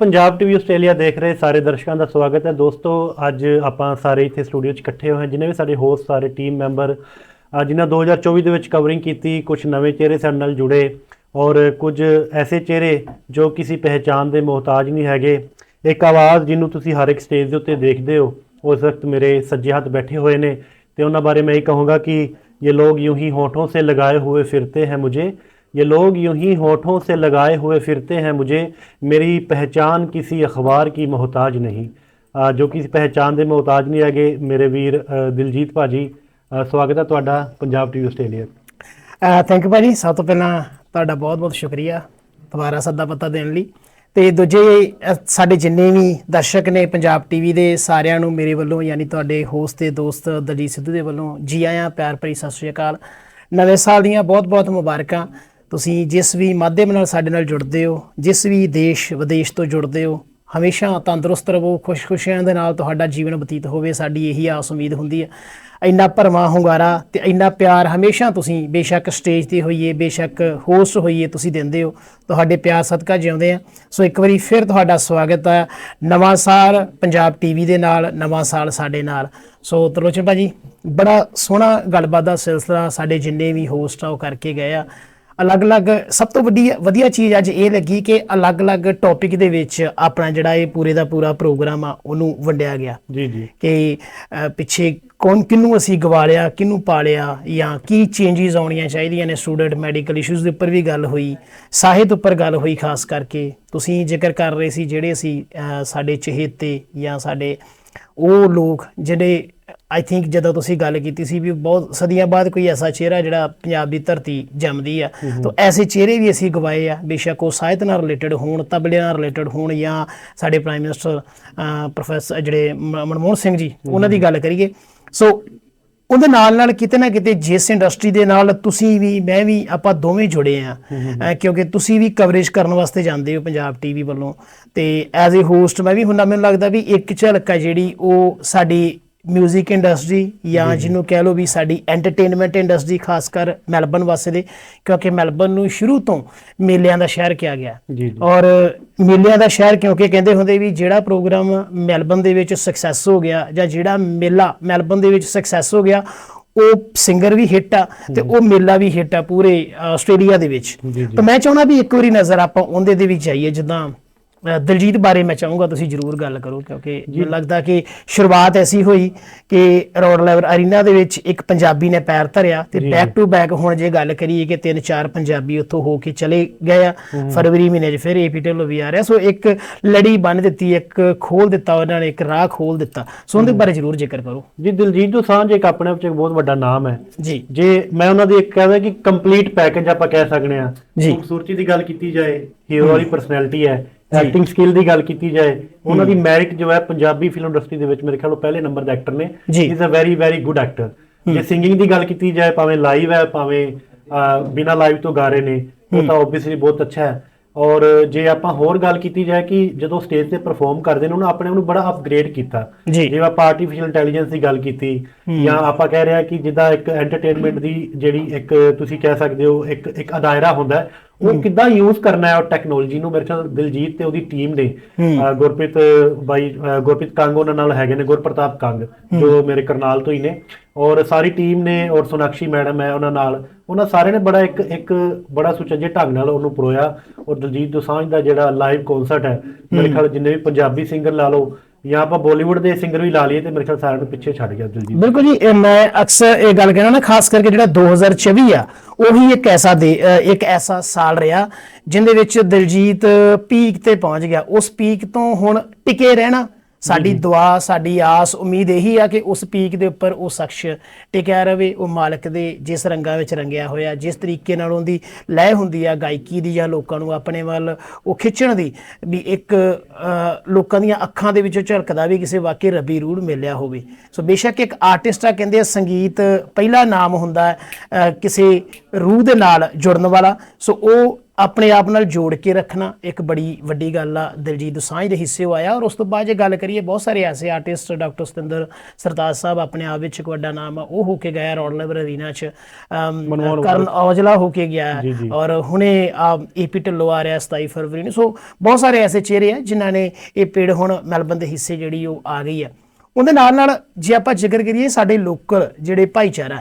Punjab TV Australia ਦੇਖ ਰਹੇ ਸਾਰੇ ਦਰਸ਼ਕਾਂ ਦਾ ਸਵਾਗਤ ਹੈ। ਦੋਸਤੋ, ਅੱਜ ਆਪਾਂ ਸਾਰੇ ਇੱਥੇ ਸਟੂਡੀਓ 'ਚ ਇਕੱਠੇ ਹੋਏ ਹਾਂ ਜਿਨ੍ਹਾਂ ਵੀ ਸਾਡੇ ਹੋਸਟ ਸਾਰੇ ਟੀਮ ਮੈਂਬਰ ਜਿਨ੍ਹਾਂ 2024 ਦੇ ਵਿੱਚ ਕਵਰਿੰਗ ਕੀਤੀ ਕੁਝ ਨਵੇਂ ਚਿਹਰੇ ਸਾਡੇ ਨਾਲ ਜੁੜੇ ਔਰ ਕੁਝ ਐਸੇ ਚਿਹਰੇ ਜੋ ਕਿਸੇ ਪਹਿਚਾਨ ਦੇ ਮੁਹਤਾਜ ਨਹੀਂ ਹੈਗੇ। ਇੱਕ ਆਵਾਜ਼ ਜਿਹਨੂੰ ਤੁਸੀਂ ਹਰ ਇੱਕ ਸਟੇਜ ਦੇ ਉੱਤੇ ਦੇਖਦੇ ਹੋ, ਉਸ ਵਕਤ ਮੇਰੇ ਸੱਜੇ ਹੱਥ ਬੈਠੇ ਹੋਏ ਨੇ। ਤੇ ਉਹਨਾਂ ਬਾਰੇ ਮੈਂ ਇਹ ਕਹੂੰਗਾ ਕਿ ਇਹ ਲੋਕ ਯੂੰ ਹੀ ਹੋਠੋਂ ਸੇ ਲਗਾਏ ਹੋਏ ਫਿਰਤੇ ਹੈ ਮੁਝੇ। ये लोग यूं ही होठों से लगाए हुए फिरते हैं मुझे मेरी पहचान किसी अखबार की मोहताज नहीं ਅ, ਜੋ ਕਿਸੇ ਪਹਿਚਾਨ ਦੇ ਮੁਹਤਾਜ ਨਹੀਂ ਹੈਗੇ ਮੇਰੇ ਵੀਰ ਅ, ਦਿਲਜੀਤ ਭਾਜੀ ਅ, ਸਵਾਗਤ ਹੈ ਤੁਹਾਡਾ Punjab TV Australia thank you ਭਾਜੀ ਸਭ ਤੋਂ ਪਹਿਲਾਂ ਤੁਹਾਡਾ ਬਹੁਤ-ਬਹੁਤ ਸ਼ੁਕਰੀਆ ਦੁਬਾਰਾ ਸੱਦਾ ਪਤਾ ਦੇਣ ਲਈ ਤੇ ਦੂਜੇ ਅਹ, ਸਾਡੇ ਜਿੰਨੇ ਵੀ ਦਰਸ਼ਕ ਨੇ ਪੰਜਾਬ ਟੀਵੀ ਦੇ ਸਾਰਿਆਂ ਨੂੰ ਮੇਰੇ ਵੱਲੋਂ ਯਾਨੀ ਤੁਹਾਡੇ ਹੋਸਟ ਤੇ ਦੋਸਤ ਦਲਜੀਤ ਸਿੱਧੂ ਦੇ ਵੱਲੋਂ ਜੀ ਆਇਆਂ ਪਿਆਰ ਭਰੀ ਸਤਿ ਸ਼੍ਰੀ ਅਕਾਲ ਨਵੇਂ ਸਾਲ ਦੀਆਂ ਬਹੁਤ-ਬਹੁਤ ਮੁਬਾਰਕਾਂ ਤੁਸੀਂ ਜਿਸ ਵੀ ਮਾਧਿਅਮ ਨਾਲ ਸਾਡੇ ਨਾਲ ਜੁੜਦੇ ਹੋ, ਜਿਸ ਵੀ ਦੇਸ਼ ਵਿਦੇਸ਼ ਤੋਂ ਜੁੜਦੇ ਹੋ, ਹਮੇਸ਼ਾ ਤੰਦਰੁਸਤ ਰਹੋ, ਖੁਸ਼-ਖੁਸ਼ੀਆਂ ਦੇ ਨਾਲ ਤੁਹਾਡਾ ਜੀਵਨ ਬਤੀਤ ਹੋਵੇ, ਸਾਡੀ ਇਹੀ ਆਸ ਉਮੀਦ ਹੁੰਦੀ ਹੈ। ਇੰਨਾ ਭਰਮਾ ਹੁੰਗਾਰਾ ਤੇ ਇੰਨਾ ਪਿਆਰ ਹਮੇਸ਼ਾ ਤੁਸੀਂ ਬੇਸ਼ੱਕ ਸਟੇਜ ਤੇ ਹੋਈਏ, ਬੇਸ਼ੱਕ ਹੋਸਟ ਹੋਈਏ ਤੁਸੀਂ ਦਿੰਦੇ ਹੋ, ਤੁਹਾਡੇ ਪਿਆਰ ਸਦਕਾ ਜਿਉਂਦੇ ਆ। ਸੋ ਇੱਕ ਵਾਰੀ ਫਿਰ ਤੁਹਾਡਾ ਸਵਾਗਤ ਹੈ ਨਵਾਂ ਸਾਲ ਪੰਜਾਬ ਟੀਵੀ ਦੇ ਨਾਲ, ਨਵਾਂ ਸਾਲ ਸਾਡੇ ਨਾਲ। ਸੋ ਤਰਲੋਚਨ ਭਾਜੀ, ਬੜਾ ਸੋਹਣਾ ਗੱਲਬਾਤ ਦਾ ਸਿਲਸਿਲਾ ਸਾਡੇ ਜਿੰਨੇ ਵੀ ਹੋਸਟ ਆ ਉਹ ਕਰਕੇ ਗਏ ਆ। ਅਲੱਗ-ਅਲੱਗ ਸਭ ਤੋਂ ਵੱਡੀ ਵਧੀਆ ਚੀਜ਼ ਅੱਜ ਇਹ ਲੱਗੀ ਕਿ ਅਲੱਗ-ਅਲੱਗ ਟੌਪਿਕ ਦੇ ਵਿੱਚ ਆਪਣਾ ਜਿਹੜਾ ਇਹ ਪੂਰੇ ਦਾ ਪੂਰਾ ਪ੍ਰੋਗਰਾਮ ਆ ਉਹਨੂੰ ਵੰਡਿਆ ਗਿਆ। ਜੀ ਜੀ। ਕਿ ਪਿੱਛੇ ਕੌਣ ਕਿਹਨੂੰ ਅਸੀਂ ਗਵਾਲਿਆ ਕਿਹਨੂੰ ਪਾਲਿਆ ਜਾਂ ਕੀ ਚੇਂਜਸ ਆਉਣੀਆਂ ਚਾਹੀਦੀਆਂ ਨੇ ਸਟੂਡੈਂਟ ਮੈਡੀਕਲ ਇਸ਼ੂਜ਼ ਦੇ ਉੱਪਰ ਵੀ ਗੱਲ ਹੋਈ ਸਾਹਿਤ ਉੱਪਰ ਗੱਲ ਹੋਈ ਖਾਸ ਕਰਕੇ। ਤੁਸੀਂ ਜ਼ਿਕਰ ਕਰ ਰਹੇ ਸੀ ਜਿਹੜੇ ਅਸੀਂ ਸਾਡੇ ਚਹੇਤੇ ਜਾਂ ਸਾਡੇ ਉਹ ਲੋਕ ਜਿਹੜੇ ਆਈ ਥਿੰਕ ਜਦੋਂ ਤੁਸੀਂ ਗੱਲ ਕੀਤੀ ਸੀ ਵੀ ਬਹੁਤ ਸਦੀਆਂ ਬਾਅਦ ਕੋਈ ਐਸਾ ਚਿਹਰਾ ਜਿਹੜਾ ਪੰਜਾਬ ਦੀ ਧਰਤੀ ਜੰਮਦੀ ਆ ਤਾਂ ਐਸੇ ਚਿਹਰੇ ਵੀ ਅਸੀਂ ਗਵਾਏ ਆ ਬੇਸ਼ੱਕ ਉਹ ਸਾਹਿਤ ਨਾਲ ਰਿਲੇਟਡ ਹੋਣ ਤਬਲੇ ਨਾਲ ਰਿਲੇਟਡ ਹੋਣ ਜਾਂ ਸਾਡੇ ਪ੍ਰਾਈਮ ਮਿਨਿਸਟਰ ਪ੍ਰੋਫੈਸਰ ਜਿਹੜੇ ਮਨਮੋਹਨ ਸਿੰਘ ਜੀ ਉਹਨਾਂ ਦੀ ਗੱਲ ਕਰੀਏ। ਸੋ ਉਹਦੇ ਨਾਲ ਨਾਲ ਕਿਤੇ ਨਾ ਕਿਤੇ ਜਿਸ ਇੰਡਸਟਰੀ ਦੇ ਨਾਲ ਤੁਸੀਂ ਵੀ ਮੈਂ ਵੀ ਆਪਾਂ ਦੋਵੇਂ ਜੁੜੇ ਆ ਕਿਉਂਕਿ ਤੁਸੀਂ ਵੀ ਕਵਰੇਜ ਕਰਨ ਵਾਸਤੇ ਜਾਂਦੇ ਹੋ ਪੰਜਾਬ ਟੀਵੀ ਵੱਲੋਂ। ਤੇ ਐਜ਼ ਅ ਹੋਸਟ ਮੈਂ ਵੀ ਹੁੰਦਾ ਮੈਨੂੰ ਲੱਗਦਾ ਵੀ ਇੱਕ ਝਲਕ ਆ ਜਿਹੜੀ ਉਹ ਸਾਡੀ 뮤직 ਇੰਡਸਟਰੀ ਜਾਂ। ਜਿਹਨੂੰ ਕਹਿ ਲਓ ਵੀ ਸਾਡੀ ਐਂਟਰਟੇਨਮੈਂਟ ਇੰਡਸਟਰੀ ਖਾਸ ਕਰ ਮੈਲਬਨ ਵਾਸਤੇ ਦੇ ਕਿਉਂਕਿ ਮੈਲਬਨ ਨੂੰ ਸ਼ੁਰੂ ਤੋਂ ਮੇਲਿਆਂ ਦਾ ਸ਼ਹਿਰ ਕਿਹਾ ਗਿਆ। ਔਰ ਮੇਲਿਆਂ ਦਾ ਸ਼ਹਿਰ ਕਿਉਂਕਿ ਕਹਿੰਦੇ ਹੁੰਦੇ ਵੀ ਜਿਹੜਾ ਪ੍ਰੋਗਰਾਮ ਮੈਲਬਨ ਦੇ ਵਿੱਚ ਸਕਸੈਸ ਹੋ ਗਿਆ ਜਾਂ ਜਿਹੜਾ ਮੇਲਾ ਮੈਲਬਨ ਦੇ ਵਿੱਚ ਸਕਸੈਸ ਹੋ ਗਿਆ ਉਹ ਸਿੰਗਰ ਵੀ ਹਿੱਟ ਆ ਤੇ ਉਹ ਮੇਲਾ ਵੀ ਹਿੱਟ ਆ ਪੂਰੇ ਆਸਟ੍ਰੇਲੀਆ ਦੇ ਵਿੱਚ। ਤਾਂ ਮੈਂ ਚਾਹੁੰਦਾ ਵੀ ਇੱਕ ਵਾਰੀ ਨਜ਼ਰ ਆਪਾਂ ਉਹਦੇ ਦੇ ਵਿੱਚ ਜਾਈਏ ਜਿੱਦਾਂ ਦਿਲਜੀਤ ਬਾਰੇ ਮੈਂ ਚਾਹੂੰਗਾ ਤੁਸੀਂ ਜਰੂਰ ਗੱਲ ਕਰੋ ਕਿਉਂਕਿ ਮੈਨੂੰ ਲੱਗਦਾ ਕਿ ਸ਼ੁਰੂਆਤ ਐਸੀ ਹੋਈ ਕਿ ਰੋਡ ਲੈਵਲ ਅਰੀਨਾ ਦੇ ਵਿੱਚ ਇੱਕ ਪੰਜਾਬੀ ਨੇ ਪੈਰ ਧਰਿਆ ਤੇ ਬੈਕ ਟੂ ਬੈਕ ਹੁਣ ਜੇ ਗੱਲ ਕਰੀਏ ਕਿ ਤਿੰਨ ਚਾਰ ਪੰਜਾਬੀ ਉੱਥੋਂ ਹੋ ਕੇ ਚਲੇ ਗਏ ਆ। ਫਰਵਰੀ ਮਹੀਨੇ 'ਚ ਫਿਰ ਏਪੀ ਢਿੱਲੋਂ ਵੀ ਆ ਰਿਹਾ। ਸੋ ਇੱਕ ਲੜੀ ਬੰਨ ਦਿੱਤੀ ਇੱਕ ਖੋਲ ਦਿੱਤਾ ਉਹਨਾਂ ਨੇ ਇੱਕ ਰਾਹ ਖੋਲ ਦਿੱਤਾ। ਸੋ ਉਹਦੇ ਬਾਰੇ ਜਰੂਰ ਜ਼ਿਕਰ ਕਰੋ। ਜੀ ਦਿਲਜੀਤ ਦੋਸਾਂਝ ਇੱਕ ਆਪਣੇ ਆਪ ਚ ਇੱਕ ਬਹੁਤ ਵੱਡਾ ਨਾਮ ਹੈ। ਜੀ। ਜੇ ਮੈਂ ਉਹਨਾਂ ਦੀ ਇੱਕ ਕਹਿੰਦਾ ਕਿ ਕੰਪਲੀਟ ਪੈਕੇਜ ਆਪਾਂ ਕਹਿ ਸਕਦੇ ਆ ਜੀ। ਖੂਬਸੂਰਤੀ ਦੀ ਗੱਲ ਕੀਤੀ ਜਾਏ ਹੀਰੋ ਵਾਲੀ ਪਰਸਨੈਲਿਟੀ ਹੈ। ਐਕਟਿੰਗ ਸਕਿੱਲ ਦੀ ਗੱਲ ਕੀਤੀ ਜਾਏ ਉਹਨਾਂ ਦੀ ਮੈਰਿਟ ਜੋ ਹੈ ਪੰਜਾਬੀ ਫਿਲਮ ਇੰਡਸਟਰੀ ਦੇ ਵਿੱਚ ਮੇਰੇ ਖਿਆਲ ਉਹ ਪਹਿਲੇ ਨੰਬਰ ਦੇ ਐਕਟਰ ਨੇ। Is a very very good actor ਜੇ ਸਿੰਗਿੰਗ ਦੀ ਗੱਲ ਕੀਤੀ ਜਾਏ ਭਾਵੇਂ ਲਾਈਵ ਹੈ ਭਾਵੇਂ ਬਿਨਾ ਲਾਈਵ ਤੋਂ ਗਾ ਰਹੇ ਨੇ ਉਹ ਤਾਂ ਆਬਵੀਅਸਲੀ ਬਹੁਤ ਅੱਛਾ ਹੈ। ਔਰ ਜੇ ਆਪਾਂ ਹੋਰ ਗੱਲ ਕੀਤੀ ਜਾਏ ਕਿ ਜਦੋਂ ਸਟੇਜ ਤੇ ਪਰਫਾਰਮ ਕਰਦੇ ਨੇ ਉਹਨਾਂ ਆਪਣੇ ਆਪ ਨੂੰ ਬੜਾ ਅਪਗ੍ਰੇਡ ਕੀਤਾ। ਜਿਵੇਂ ਆਪਾਂ ਆਰਟੀਫੀਸ਼ੀਅਲ ਇੰਟੈਲੀਜੈਂਸ ਦੀ ਗੱਲ ਕੀਤੀ ਜਾਂ ਆਪਾਂ ਕਹਿ ਰਹੇ ਕਿ ਜਿੱਦਾਂ ਇੱਕ ਐਂਟਰਟੇਨਮੈਂਟ ਦੀ ਜਿਹੜੀ ਇੱਕ ਤੁਸੀਂ ਕਹਿ ਸਕਦੇ ਹੋ ਇੱਕ ਇੱਕ ਅਦਾਇਰਾ ਹੁੰਦਾ ਹੈ, ਉਹ ਕਿੱਦਾਂ ਯੂਜ਼ ਕਰਨਾ ਹੈ ਉਹ ਟੈਕਨੋਲੋਜੀ ਨੂੰ? ਮੇਰੇ ਖਿਆਲ ਦਿਲਜੀਤ ਤੇ ਉਹਦੀ ਟੀਮ ਨੇ। ਗੁਰਪ੍ਰੀਤ ਬਾਈ ਗੁਰਪ੍ਰੀਤ ਕੰਗ ਉਹਨਾਂ ਨਾਲ ਹੈਗੇ ਨੇ ਗੁਰਪ੍ਰਤਾਪ ਕੰਗ ਜੋ ਮੇਰੇ ਕਰਨਾਲ ਤੋਂ ਹੀ ਨੇ। ਔਰ ਸਾਰੀ ਟੀਮ ਨੇ ਔਰ ਸੋਨਾਕਸ਼ੀ ਮੈਡਮ ਹੈ ਉਹਨਾਂ ਨਾਲ। ਉਹਨਾਂ ਸਾਰੇ ਨੇ ਬੜਾ ਇੱਕ ਇੱਕ ਬੜਾ ਸੁਚੱਜੇ ਢੰਗ ਨਾਲ ਉਹਨੂੰ ਪਰੋਇਆ ਔਰ ਦਿਲਜੀਤ ਦੋਸਾਂਝ ਦਾ ਜਿਹੜਾ ਲਾਈਵ ਕਨਸਰਟ ਹੈ ਮੇਰੇ ਖਿਆਲ ਜਿੰਨੇ ਵੀ ਪੰਜਾਬੀ ਸਿੰਗਰ ਲਾ ਲਓ ਜਾਂ ਆਪਾਂ ਬਾਲੀਵੁੱਡ ਦੇ ਸਿੰਗਰ ਵੀ ਲਾ ਲਈਏ ਤੇ ਮੇਰੇ ਖਿਆਲ ਸਾਰਿਆਂ ਨੂੰ ਪਿੱਛੇ ਛੱਡ ਗਿਆ ਦਿਲਜੀਤ। ਬਿਲਕੁਲ ਜੀ, ਇਹ ਮੈਂ ਅਕਸਰ ਇਹ ਗੱਲ ਕਹਿਣਾ ਨਾ, ਖਾਸ ਕਰਕੇ ਜਿਹੜਾ 2024 ਆ, ਉਹੀ ਇੱਕ ਐਸਾ ਦੇ ਇੱਕ ਐਸਾ ਸਾਲ ਰਿਹਾ ਜਿੰਦੇ ਵਿੱਚ ਦਿਲਜੀਤ ਪੀਕ ਤੇ ਪਹੁੰਚ ਗਿਆ। ਉਸ ਪੀਕ ਤੋਂ ਹੁਣ ਟਿਕੇ ਰਹਿਣਾ। ਸਾਡੀ ਦੁਆ ਸਾਡੀ ਆਸ ਉਮੀਦ ਇਹੀ ਆ ਕਿ ਉਸ ਪੀਕ ਦੇ ਉੱਪਰ ਉਹ ਸ਼ਖਸ ਟਿਕਿਆ ਰਵੇ ਉਹ ਮਾਲਕ ਦੇ ਜਿਸ ਰੰਗਾਂ ਵਿੱਚ ਰੰਗਿਆ ਹੋਇਆ ਜਿਸ ਤਰੀਕੇ ਨਾਲ ਉਹਦੀ ਲਹਿ ਹੁੰਦੀ ਆ ਗਾਇਕੀ ਦੀ ਜਾਂ ਲੋਕਾਂ ਨੂੰ ਆਪਣੇ ਵੱਲ ਉਹ ਖਿੱਚਣ ਦੀ ਵੀ ਇੱਕ ਲੋਕਾਂ ਦੀਆਂ ਅੱਖਾਂ ਦੇ ਵਿੱਚੋਂ ਝਲਕਦਾ ਵੀ ਕਿਸੇ ਵਾਕਈ ਰੱਬੀ ਰੂਹ ਮਿਲਿਆ ਹੋਵੇ। ਸੋ ਬੇਸ਼ੱਕ ਇੱਕ ਆਰਟਿਸਟ ਆ ਕਹਿੰਦੇ ਆ ਸੰਗੀਤ ਪਹਿਲਾ ਨਾਮ ਹੁੰਦਾ ਕਿਸੇ ਰੂਹ ਦੇ ਨਾਲ ਜੁੜਨ ਵਾਲਾ। ਸੋ ਉਹ ਆਪਣੇ ਆਪ ਨਾਲ ਜੋੜ ਕੇ ਰੱਖਣਾ ਇੱਕ ਬੜੀ ਵੱਡੀ ਗੱਲ ਆ। ਦਿਲਜੀਤ ਦੋਸਾਂਝ ਦੇ ਹਿੱਸੇ ਹੋਇਆ ਔਰ ਉਸ ਤੋਂ ਬਾਅਦ ਜੇ ਗੱਲ ਕਰੀਏ ਬਹੁਤ ਸਾਰੇ ਐਸੇ ਆਰਟਿਸਟ ਡਾਕਟਰ ਸਤਿੰਦਰ ਸਰਤਾਜ ਸਾਹਿਬ ਆਪਣੇ ਆਪ ਵਿੱਚ ਇੱਕ ਵੱਡਾ ਨਾਮ ਆ। ਉਹ ਹੋ ਕੇ ਗਿਆ ਰੌਡ ਲੈਵਰ ਅਰੀਨਾ ਚ। ਕਰਨ ਔਜਲਾ ਹੋ ਕੇ ਗਿਆ। ਔਰ ਹੁਣੇ ਏਪੀ ਢਿੱਲੋਂ ਆ ਰਿਹਾ 27 ਫਰਵਰੀ ਨੂੰ। ਸੋ ਬਹੁਤ ਸਾਰੇ ਐਸੇ ਚਿਹਰੇ ਆ ਜਿਨ੍ਹਾਂ ਨੇ ਇਹ ਪੀੜ ਹੁਣ ਮੈਲਬਨ ਦੇ ਹਿੱਸੇ ਜਿਹੜੀ ਉਹ ਆ ਗਈ ਆ। ਉਹਦੇ ਨਾਲ ਨਾਲ ਜੇ ਆਪਾਂ ਜ਼ਿਕਰ ਕਰੀਏ ਸਾਡੇ ਲੋਕਲ ਜਿਹੜੇ ਭਾਈਚਾਰਾ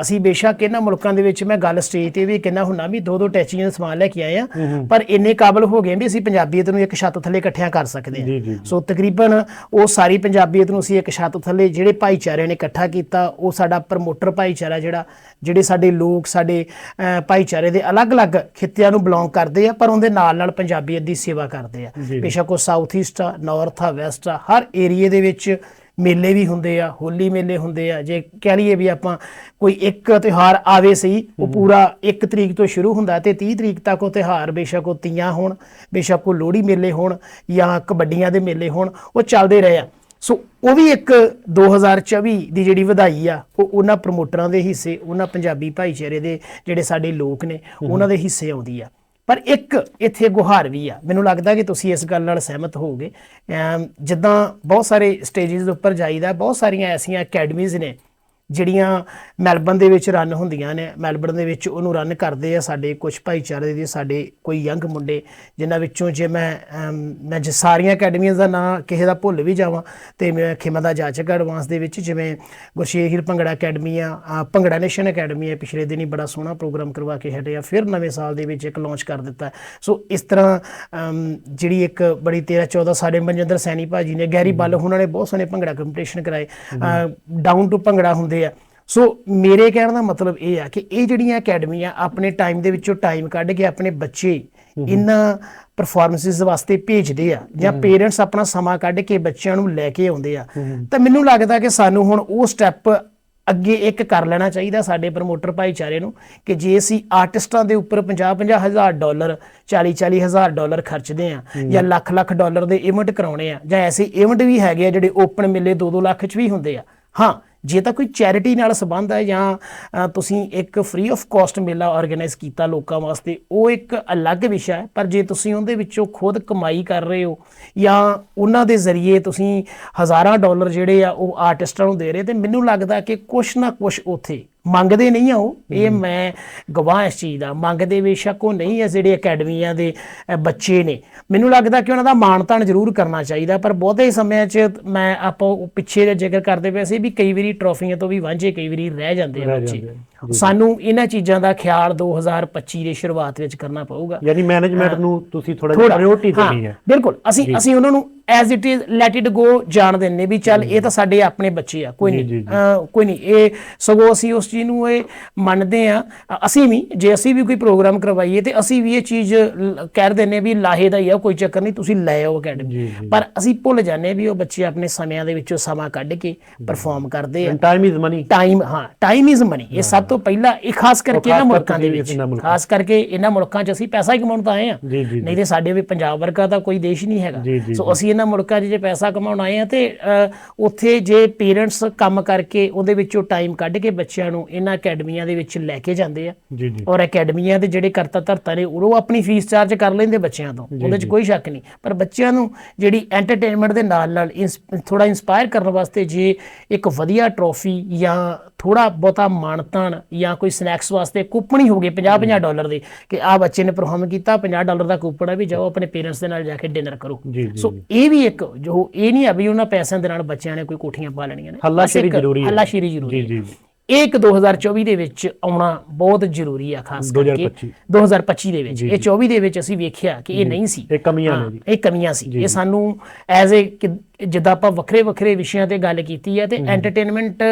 ਅਸੀਂ ਬੇਸ਼ੱਕ ਇਹਨਾਂ ਮੁਲਕਾਂ ਦੇ ਵਿੱਚ ਮੈਂ ਗੱਲ ਸਟੇਜ ਤੇ ਵੀ ਕਹਿੰਦਾ ਹੁੰਨਾ ਵੀ ਦੋ ਦੋ ਟੈਚੀਆਂ ਦਾ ਸਮਾਨ ਲੈ ਕੇ ਆਏ ਆ। ਪਰ ਇੰਨੇ ਕਾਬਲ ਹੋ ਗਏ ਵੀ ਅਸੀਂ ਪੰਜਾਬੀਅਤ ਨੂੰ ਇੱਕ ਛੱਤ ਥੱਲੇ ਇਕੱਠਿਆਂ ਕਰ ਸਕਦੇ ਜੀ, ਸੋ ਤਕਰੀਬਨ ਉਹ ਸਾਰੀ ਪੰਜਾਬੀਅਤ ਨੂੰ ਅਸੀਂ ਇੱਕ ਛੱਤ ਥੱਲੇ ਜਿਹੜੇ ਭਾਈਚਾਰੇ ਨੇ ਇਕੱਠਾ ਕੀਤਾ ਉਹ ਸਾਡਾ ਪ੍ਰਮੋਟਰ ਭਾਈਚਾਰਾ ਜਿਹੜਾ ਜਿਹੜੇ ਸਾਡੇ ਲੋਕ ਸਾਡੇ ਭਾਈਚਾਰੇ ਦੇ ਅਲੱਗ-ਅਲੱਗ ਖਿੱਤਿਆਂ ਨੂੰ ਬਿਲੋਂਗ ਕਰਦੇ ਆ ਪਰ ਉਹਦੇ ਨਾਲ ਨਾਲ ਪੰਜਾਬੀਅਤ ਦੀ ਸੇਵਾ ਕਰਦੇ ਆ। ਬੇਸ਼ੱਕ ਉਹ ਸਾਊਥ ਈਸਟ ਆ ਨਾਰਥ ਆ ਵੈਸਟ ਆ ਹਰ ਏਰੀਏ ਦੇ ਵਿੱਚ ਮੇਲੇ ਵੀ ਹੁੰਦੇ ਆ ਹੋਲੀ ਮੇਲੇ ਹੁੰਦੇ ਆ ਜੇ ਕਹਿ ਲਈਏ ਵੀ ਆਪਾਂ ਕੋਈ ਇੱਕ ਤਿਉਹਾਰ ਆਵੇ ਸਹੀ ਉਹ ਪੂਰਾ 1 ਤਰੀਕ ਤੋਂ ਸ਼ੁਰੂ ਹੁੰਦਾ ਤੇ 30 ਤਰੀਕ ਤੱਕ ਉਹ ਤਿਉਹਾਰ ਬੇਸ਼ੱਕ ਉਹ ਤੀਆਂ ਹੋਣ ਬੇਸ਼ੱਕ ਉਹ ਲੋਹੜੀ ਮੇਲੇ ਹੋਣ ਜਾਂ ਕਬੱਡੀਆਂ ਦੇ ਮੇਲੇ ਹੋਣ ਉਹ ਚੱਲਦੇ ਰਹੇ ਆ। ਸੋ ਉਹ ਵੀ ਇੱਕ 2024 ਦੀ ਜਿਹੜੀ ਵਧਾਈ ਆ ਉਹ ਉਹਨਾਂ ਪ੍ਰਮੋਟਰਾਂ ਦੇ ਹਿੱਸੇ ਉਹਨਾਂ ਪੰਜਾਬੀ ਭਾਈਚਾਰੇ ਦੇ ਜਿਹੜੇ ਸਾਡੇ ਲੋਕ ਨੇ ਉਹਨਾਂ ਦੇ ਹਿੱਸੇ ਆਉਂਦੀ ਆ। ਪਰ ਇੱਕ ਇੱਥੇ ਗੁਹਾਰ ਵੀ ਆ। ਮੈਨੂੰ ਲੱਗਦਾ ਕਿ ਤੁਸੀਂ ਇਸ ਗੱਲ ਨਾਲ ਸਹਿਮਤ ਹੋਵੋਗੇ। ਜਿੱਦਾਂ ਬਹੁਤ ਸਾਰੇ ਸਟੇजेस ਦੇ ਉੱਪਰ ਜਾਈਦਾ, ਬਹੁਤ ਸਾਰੀਆਂ ਐਸੀਆਂ ਅਕੈਡਮੀਜ਼ ਨੇ ਜਿਹੜੀਆਂ ਮੈਲਬਨ ਦੇ ਵਿੱਚ ਰਨ ਹੁੰਦੀਆਂ ਨੇ ਮੈਲਬਨ ਦੇ ਵਿੱਚ ਉਹਨੂੰ ਰਨ ਕਰਦੇ ਆ ਸਾਡੇ ਕੁਝ ਭਾਈਚਾਰੇ ਦੇ ਸਾਡੇ ਕੋਈ ਯੰਗ ਮੁੰਡੇ ਜਿਨ੍ਹਾਂ ਵਿੱਚੋਂ ਜੇ ਮੈਂ ਮੈਂ ਜੇ ਸਾਰੀਆਂ ਅਕੈਡਮੀਆਂ ਦਾ ਨਾਂ ਕਿਸੇ ਦਾ ਭੁੱਲ ਵੀ ਜਾਵਾਂ ਤੇ ਮੈਂ ਖਿਮਾ ਦਾ ਜਾਚਕ ਐਡਵਾਂਸ ਦੇ ਵਿੱਚ ਜਿਵੇਂ ਗੁਰਸ਼ੇਰ ਹੀਰ ਭੰਗੜਾ ਅਕੈਡਮੀ ਆ ਭੰਗੜਾ ਨੇਸ਼ਨ ਅਕੈਡਮੀ ਹੈ ਪਿਛਲੇ ਦਿਨੀ ਬੜਾ ਸੋਹਣਾ ਪ੍ਰੋਗਰਾਮ ਕਰਵਾ ਕੇ ਹਟੇ ਆ ਫਿਰ ਨਵੇਂ ਸਾਲ ਦੇ ਵਿੱਚ ਇੱਕ ਲਾਂਚ ਕਰ ਦਿੱਤਾ। ਸੋ ਇਸ ਤਰ੍ਹਾਂ ਜਿਹੜੀ ਇੱਕ ਬੜੀ 13 14 ਸਾਡੇ ਮਨਜਿੰਦਰ ਸੈਣੀ ਭਾਜੀ ਨੇ ਗੈਰੀ ਬੱਲ ਉਹਨਾਂ ਨੇ ਬਹੁਤ ਸੋਹਣੇ ਭੰਗੜਾ ਕੰਪੀਟੀਸ਼ਨ ਕਰਾਏ। ਡਾਊਨ ਟੂ ਭੰਗੜਾ ਹੁੰਦੇ ਆ। ਸੋ ਮੇਰੇ ਕਹਿਣ ਦਾ ਮਤਲਬ ਇਹ ਆ ਕਿ ਇਹ ਜਿਹੜੀਆਂ ਅਕੈਡਮੀਆਂ ਆਪਣੇ ਟਾਈਮ ਦੇ ਵਿੱਚੋਂ ਟਾਈਮ ਕੱਢ ਕੇ ਆਪਣੇ ਬੱਚੇ ਇਹਨਾਂ ਪਰਫਾਰਮੈਂਸਿਸ ਵਾਸਤੇ ਭੇਜਦੇ ਆ ਜਾਂ ਪੇਰੈਂਟਸ ਆਪਣਾ ਸਮਾਂ ਕੱਢ ਕੇ ਬੱਚਿਆਂ ਨੂੰ ਲੈ ਕੇ ਆਉਂਦੇ ਆ। ਤਾਂ ਮੈਨੂੰ ਲੱਗਦਾ ਕਿ ਸਾਨੂੰ ਹੁਣ ਉਹ ਸਟੈਪ ਅੱਗੇ ਇੱਕ ਕਰ ਲੈਣਾ ਚਾਹੀਦਾ ਸਾਡੇ ਪ੍ਰਮੋਟਰ ਭਾਈਚਾਰੇ ਨੂੰ ਕਿ ਜੇ ਅਸੀਂ ਆਰਟਿਸਟਾਂ ਦੇ ਉੱਪਰ 50-50 ਹਜ਼ਾਰ ਡਾਲਰ 40-40 ਹਜ਼ਾਰ ਡਾਲਰ ਖਰਚਦੇ ਆ ਜਾਂ ਲੱਖ-ਲੱਖ ਡਾਲਰ ਦੇ ਇਵੈਂਟ ਕਰਾਉਣੇ ਆ ਜਾਂ ਐਸੇ ਇਵੈਂਟ ਵੀ ਹੈਗੇ ਆ ਜਿਹੜੇ ਓਪਨ ਮੇਲੇ 2-2 ਲੱਖ ਚ ਵੀ ਹੁੰਦੇ ਆ। ਹਾਂ ਜੇ ਤਾਂ ਕੋਈ ਚੈਰਿਟੀ ਨਾਲ ਸੰਬੰਧ ਹੈ ਜਾਂ ਤੁਸੀਂ ਇੱਕ ਫ੍ਰੀ ਆਫ ਕਾਸਟ ਮੇਲਾ ਆਰਗੇਨਾਈਜ਼ ਕੀਤਾ ਲੋਕਾਂ ਵਾਸਤੇ, ਉਹ ਇੱਕ ਅਲੱਗ ਵਿਸ਼ਾ ਹੈ। ਪਰ ਜੇ ਤੁਸੀਂ ਉਹਦੇ ਵਿੱਚੋਂ ਖੁਦ ਕਮਾਈ ਕਰ ਰਹੇ ਹੋ ਜਾਂ ਉਹਨਾਂ ਦੇ ਜ਼ਰੀਏ ਤੁਸੀਂ ਹਜ਼ਾਰਾਂ ਡਾਲਰ ਜਿਹੜੇ ਆ ਉਹ ਆਰਟਿਸਟਾਂ ਨੂੰ ਦੇ ਰਹੇ, ਤੇ ਮੈਨੂੰ ਲੱਗਦਾ ਕਿ ਕੁਛ ਨਾ ਕੁਛ ਉਥੇ ਮੰਗਦੇ ਨਹੀਂ ਆ ਉਹ। ਇਹ ਮੈਂ ਗਵਾਹ ਇਸ ਚੀਜ਼ ਦਾ। ਮੰਗਦੇ ਬੇਸ਼ੱਕ ਉਹ ਨਹੀਂ ਆ ਜਿਹੜੇ ਅਕੈਡਮੀਆਂ ਦੇ ਬੱਚੇ ਨੇ। ਮੈਨੂੰ ਲੱਗਦਾ ਕਿ ਉਹਨਾਂ ਦਾ ਮਾਣ ਤਾਣ ਜ਼ਰੂਰ ਕਰਨਾ ਚਾਹੀਦਾ ਪਰ ਬਹੁਤੇ ਸਮਿਆਂ 'ਚ ਮੈਂ ਆਪਾਂ ਪਿੱਛੇ ਦਾ ਜ਼ਿਕਰ ਕਰਦੇ ਪਏ ਸੀ ਵੀ ਕਈ ਵਾਰੀ ਟਰੋਫੀਆਂ ਤੋਂ ਵੀ ਵਾਂਝੇ ਕਈ ਵਾਰੀ ਰਹਿ ਜਾਂਦੇ ਆ ਬੱਚੇ। ਸਾਨੂੰ ਇਹਨਾਂ ਚੀਜ਼ਾਂ ਦਾ ਖਿਆਲ 2025 ਦੇ ਸ਼ੁਰੂਆਤ ਵਿੱਚ ਕਰਨਾ ਪਊਗਾ। ਯਾਨੀ ਮੈਨੇਜਮੈਂਟ ਨੂੰ ਤੁਸੀਂ ਥੋੜਾ ਜਿਹਾ ਪ੍ਰਾਇੋਰਟੀ ਦੇਣੀ ਹੈ ਬਿਲਕੁਲ। ਅਸੀਂ ਅਸੀਂ ਉਹਨਾਂ ਨੂੰ as it is let it go ਜਾਣ ਦਿੰਨੇ ਵੀ ਚੱਲ ਇਹ ਤਾਂ ਸਾਡੇ ਆਪਣੇ ਬੱਚੇ ਆ ਕੋਈ ਨਹੀਂ। ਕੋਈ ਨਹੀਂ। ਇਹ ਸਗੋਂ ਅਸੀਂ ਉਸ ਚੀਜ਼ ਨੂੰ ਇਹ ਮੰਨਦੇ ਆ ਅਸੀਂ ਵੀ ਜੇ ਅਸੀਂ ਵੀ ਕੋਈ ਪ੍ਰੋਗਰਾਮ ਕਰਵਾਈਏ ਤੇ ਅਸੀਂ ਵੀ ਇਹ ਚੀਜ਼ ਕਹਿ ਦਿੰਨੇ ਵੀ ਲਾਹੇ ਦਾ ਹੀ ਆ ਕੋਈ ਚੱਕਰ ਨਹੀਂ ਤੁਸੀਂ ਲੈ ਆਓ ਅਕੈਡਮੀ। ਪਰ ਅਸੀਂ ਭੁੱਲ ਜਾਂਦੇ ਵੀ ਉਹ ਬੱਚੇ ਆਪਣੇ ਸਮਿਆਂ ਦੇ ਵਿੱਚੋਂ ਸਮਾਂ ਕੱਢ ਕੇ ਪਰਫਾਰਮ ਕਰਦੇ ਆ। ਟਾਈਮ ਇਜ਼ ਮਨੀ ਟਾਈਮ ਹਾਂ ਟਾਈਮ ਇਜ਼ ਮਨੀ ਇਹ ਸਭ ਤੋਂ ਪਹਿਲਾਂ ਇਹ ਖਾਸ ਕਰਕੇ ਇਹਨਾਂ ਮੁਲਕਾਂ ਦੇ ਵਿੱਚ। ਖਾਸ ਕਰਕੇ ਇਹਨਾਂ ਮੁਲਕਾਂ 'ਚ ਅਸੀਂ ਪੈਸਾ ਹੀ ਕਮਾਉਣ ਤਾਂ ਆਏ ਆ ਨਹੀਂ ਤੇ ਸਾਡੇ ਵੀ ਪੰਜਾਬ ਵਰਗਾ ਤਾਂ ਕੋਈ ਦੇਸ਼ ਨਹੀਂ ਹੈਗਾ। ਸੋ ਅਸੀਂ ਇਹਨਾਂ ਮੁਲਕਾਂ 'ਚ ਜੇ ਪੈਸਾ ਕਮਾਉਣ ਆਏ ਆ ਤੇ ਉੱਥੇ ਜੇ ਪੇਰੈਂਟਸ ਕੰਮ ਕਰਕੇ ਉਹਦੇ ਵਿੱਚੋਂ ਟਾਈਮ ਕੱਢ ਕੇ ਬੱਚਿਆਂ ਨੂੰ ਇਹਨਾਂ ਅਕੈਡਮੀਆਂ ਦੇ ਵਿੱਚ ਲੈ ਕੇ ਜਾਂਦੇ ਆ ਔਰ ਅਕੈਡਮੀਆਂ ਦੇ ਜਿਹੜੇ ਕਰਤਾ ਧਰਤਾ ਨੇ ਉਹ ਆਪਣੀ ਫੀਸ ਚਾਰਜ ਕਰ ਲੈਂਦੇ ਬੱਚਿਆਂ ਤੋਂ। ਉਹਦੇ 'ਚ ਕੋਈ ਸ਼ੱਕ ਨਹੀਂ। ਪਰ ਬੱਚਿਆਂ ਨੂੰ ਜਿਹੜੀ ਐਂਟਰਟੇਨਮੈਂਟ ਦੇ ਨਾਲ ਨਾਲ ਥੋੜਾ ਇਨਸਪਾਇਰ ਕਰਨ ਵਾਸਤੇ ਜੇ ਇੱਕ ਵਧੀਆ ਟਰੋਫੀ ਜਾਂ ਥੋੜਾ ਬਹੁਤਾ ਮਾਣਤਾਨ ਜਾਂ ਕੋਈ ਸਨੈਕਸ ਵਾਸਤੇ ਕੂਪਨ ਹੀ ਹੋਗੇ 50 50 ਡਾਲਰ ਦੇ ਕਿ ਆ ਬੱਚੇ ਨੇ ਪਰਫਾਰਮ ਕੀਤਾ 50 ਡਾਲਰ ਦਾ ਕੂਪਨ ਹੈ ਵੀ ਜਾਓ ਆਪਣੇ ਪੇਰੈਂਟਸ ਦੇ ਨਾਲ ਜਾ ਕੇ ਡਿਨਰ ਕਰੋ। ਜੀ, ਜੀ, ਸੋ ਇਹ ਵੀ ਇੱਕ ਜੋ ਇਹ ਨਹੀਂ ਆ ਵੀ ਉਹਨਾਂ ਪੈਸਿਆਂ ਦੇ ਨਾਲ ਬੱਚਿਆਂ ਨੇ ਕੋਈ ਕੋਠੀਆਂ ਪਾ ਲੈਣੀਆਂ ਨੇ। ਹੱਲਾਸ਼ੇਰੀ ਜ਼ਰੂਰੀ ਹੈ। ਹੱਲਾਸ਼ੇਰੀ ਜ਼ਰੂਰੀ ਜੀ ਹੈ। ਜੀ। ਇਹ ਇੱਕ 2024 ਦੇ ਵਿੱਚ ਆਉਣਾ ਬਹੁਤ ਜ਼ਰੂਰੀ ਆ ਖਾਸ ਕਰਕੇ 2025 2025 ਦੇ ਵਿੱਚ। ਇਹ 24 ਦੇ ਵਿੱਚ ਅਸੀਂ ਵੇਖਿਆ ਕਿ ਇਹ ਨਹੀਂ ਸੀ। ਇਹ ਕਮੀਆਂ ਨੇ ਜੀ। ਇਹ ਕਮੀਆਂ ਸੀ। ਇਹ ਸਾਨੂੰ ਐਜ਼ ਅ ਜਿੱਦਾਂ ਆਪਾਂ ਵੱਖਰੇ ਵੱਖਰੇ ਵਿਸ਼ਿਆਂ ਤੇ ਗੱਲ ਕੀਤੀ ਹੈ ਤੇ ਐਂਟਰਟੇਨਮੈਂਟ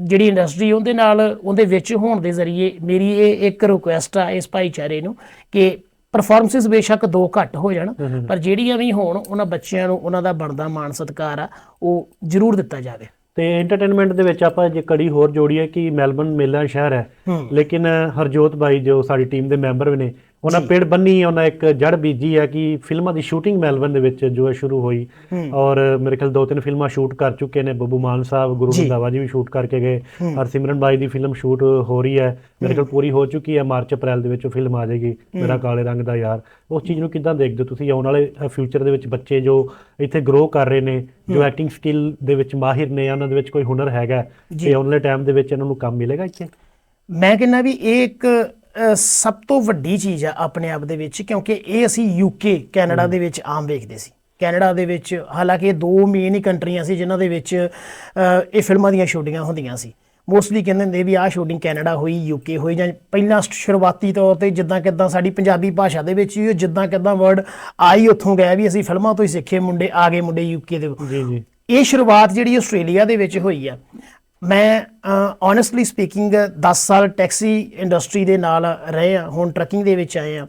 ਜਿਹੜੀ ਇੰਡਸਟਰੀ ਉਹਦੇ ਨਾਲ ਉਹਦੇ ਵਿੱਚ ਹੋਣ ਦੇ ਜ਼ਰੀਏ ਮੇਰੀ ਇਹ ਇੱਕ ਰਿਕੁਐਸਟ ਆ ਇਸ ਭਾਈਚਾਰੇ ਨੂੰ ਕਿ ਪਰਫਾਰਮੈਂਸਿਸ ਬੇਸ਼ੱਕ ਦੋ ਘੱਟ ਹੋ ਜਾਣ ਪਰ ਜਿਹੜੀਆਂ ਵੀ ਹੋਣ ਉਹਨਾਂ ਬੱਚਿਆਂ ਨੂੰ ਉਹਨਾਂ ਦਾ ਬਣਦਾ ਮਾਣ ਸਤਿਕਾਰ ਆ ਉਹ ਜ਼ਰੂਰ ਦਿੱਤਾ ਜਾਵੇ। ਤੇ ਐਂਟਰਟੇਨਮੈਂਟ ਦੇ ਵਿੱਚ ਆਪਾਂ ਜੇ ਕੜੀ ਹੋਰ ਜੋੜੀਏ ਕਿ ਮੈਲਬਨ ਮੇਲਾ ਸ਼ਹਿਰ ਹੈ ਹੂੰ। ਲੇਕਿਨ ਹਰਜੋਤ ਬਾਈ ਜੋ ਸਾਡੀ ਟੀਮ ਦੇ ਮੈਂਬਰ ਨੇ ਉਹਨਾਂ ਪੇੜ ਬੰਨੀ ਉਹਨਾਂ ਇੱਕ ਜੜ ਬੀਜੀ ਹੈ ਕਿ ਫਿਲਮਾਂ ਦੀ ਸ਼ੂਟਿੰਗ ਮੈਲਬਨ ਦੇ ਵਿੱਚ ਜੋ ਹੈ ਸ਼ੁਰੂ ਹੋਈ। ਔਰ ਮੇਰੇ ਖਿਆਲ ਦੋ ਤਿੰਨ ਫਿਲਮਾਂ ਸ਼ੂਟ ਕਰ ਚੁੱਕੇ ਨੇ ਬੱਬੂ ਮਾਨ ਸਾਹਿਬ ਗੁਰੂ। ਰੰਧਾਵਾ ਜੀ ਵੀ ਸ਼ੂਟ ਕਰਕੇ ਗਏ। ਹਰਸਿਮਰਨ ਬਾਈ ਦੀ ਫਿਲਮ ਸ਼ੂਟ ਹੋ ਰਹੀ ਹੈ। ਮੇਰੇ ਖਿਆਲ ਪੂਰੀ ਹੋ ਚੁੱਕੀ ਹੈ ਮਾਰਚ ਅਪ੍ਰੈਲ ਦੇ ਵਿੱਚ ਉਹ ਫਿਲਮ ਆ ਜਾਏਗੀ। ਮੇਰਾ ਕਾਲੇ ਰੰਗ ਦਾ ਯਾਰ। ਉਸ ਚੀਜ਼ ਨੂੰ ਕਿੱਦਾਂ ਦੇਖਦੇ ਹੋ ਤੁਸੀਂ? ਆਉਣ ਵਾਲੇ ਫਿਊਚਰ ਦੇ ਵਿੱਚ ਬੱਚੇ ਜੋ ਇੱਥੇ ਗਰੋ ਕਰ ਰਹੇ ਨੇ ਜੋ ਐਕਟਿੰਗ ਸਕਿੱਲ ਦੇ ਵਿੱਚ ਮਾਹਿਰ ਨੇ ਉਹਨਾਂ ਦੇ ਵਿੱਚ ਕੋਈ ਹੁਨਰ ਹੈਗਾ ਤੇ ਆਉਣ ਵਾਲੇ ਟਾਈਮ ਦੇ ਵਿੱਚ ਇਹਨਾਂ ਨੂੰ ਕੰਮ ਮਿਲੇਗਾ ਇੱਥੇ? ਮੈਂ ਕਹਿੰਦਾ ਵੀ ਇਹ ਇੱਕ ਸਭ ਤੋਂ ਵੱਡੀ ਚੀਜ਼ ਆ ਆਪਣੇ ਆਪ ਦੇ ਵਿੱਚ ਕਿਉਂਕਿ ਇਹ ਅਸੀਂ ਯੂਕੇ ਕੈਨੇਡਾ ਦੇ ਵਿੱਚ ਆਮ ਵੇਖਦੇ ਸੀ। ਕੈਨੇਡਾ ਦੇ ਵਿੱਚ ਹਾਲਾਂਕਿ ਇਹ ਦੋ ਮੇਨ ਹੀ ਕੰਟਰੀਆਂ ਸੀ ਜਿਨ੍ਹਾਂ ਦੇ ਵਿੱਚ ਇਹ ਫਿਲਮਾਂ ਦੀਆਂ ਸ਼ੂਟਿੰਗਾਂ ਹੁੰਦੀਆਂ ਸੀ। ਮੋਸਟਲੀ ਕਹਿੰਦੇ ਹੁੰਦੇ ਵੀ ਆਹ ਸ਼ੂਟਿੰਗ ਕੈਨੇਡਾ ਹੋਈ ਯੂਕੇ ਹੋਈ ਜਾਂ ਪਹਿਲਾਂ ਸ਼ੁਰੂਆਤੀ ਤੌਰ ਤੇ ਜਿੱਦਾਂ ਕਿੱਦਾਂ ਸਾਡੀ ਪੰਜਾਬੀ ਭਾਸ਼ਾ ਦੇ ਵਿੱਚ ਹੀ ਜਿੱਦਾਂ ਕਿੱਦਾਂ ਵਰਡ ਆਈ ਉੱਥੋਂ ਗਿਆ ਵੀ ਅਸੀਂ ਫਿਲਮਾਂ ਤੋਂ ਹੀ ਸਿੱਖੇ ਮੁੰਡੇ ਆ ਗਏ ਮੁੰਡੇ ਯੂਕੇ ਦੇ ਜੀ ਜੀ। ਇਹ ਸ਼ੁਰੂਆਤ ਜਿਹੜੀ ਆਸਟ੍ਰੇਲੀਆ ਦੇ ਵਿੱਚ ਹੋਈ ਆ। ਮੈਂ ਓਨੈਸਟਲੀ ਸਪੀਕਿੰਗ 10 ਸਾਲ ਟੈਕਸੀ ਇੰਡਸਟਰੀ ਦੇ ਨਾਲ ਰਹੇ ਆ ਹੁਣ ਟਰੱਕਿੰਗ ਦੇ ਵਿੱਚ ਆਏ ਆ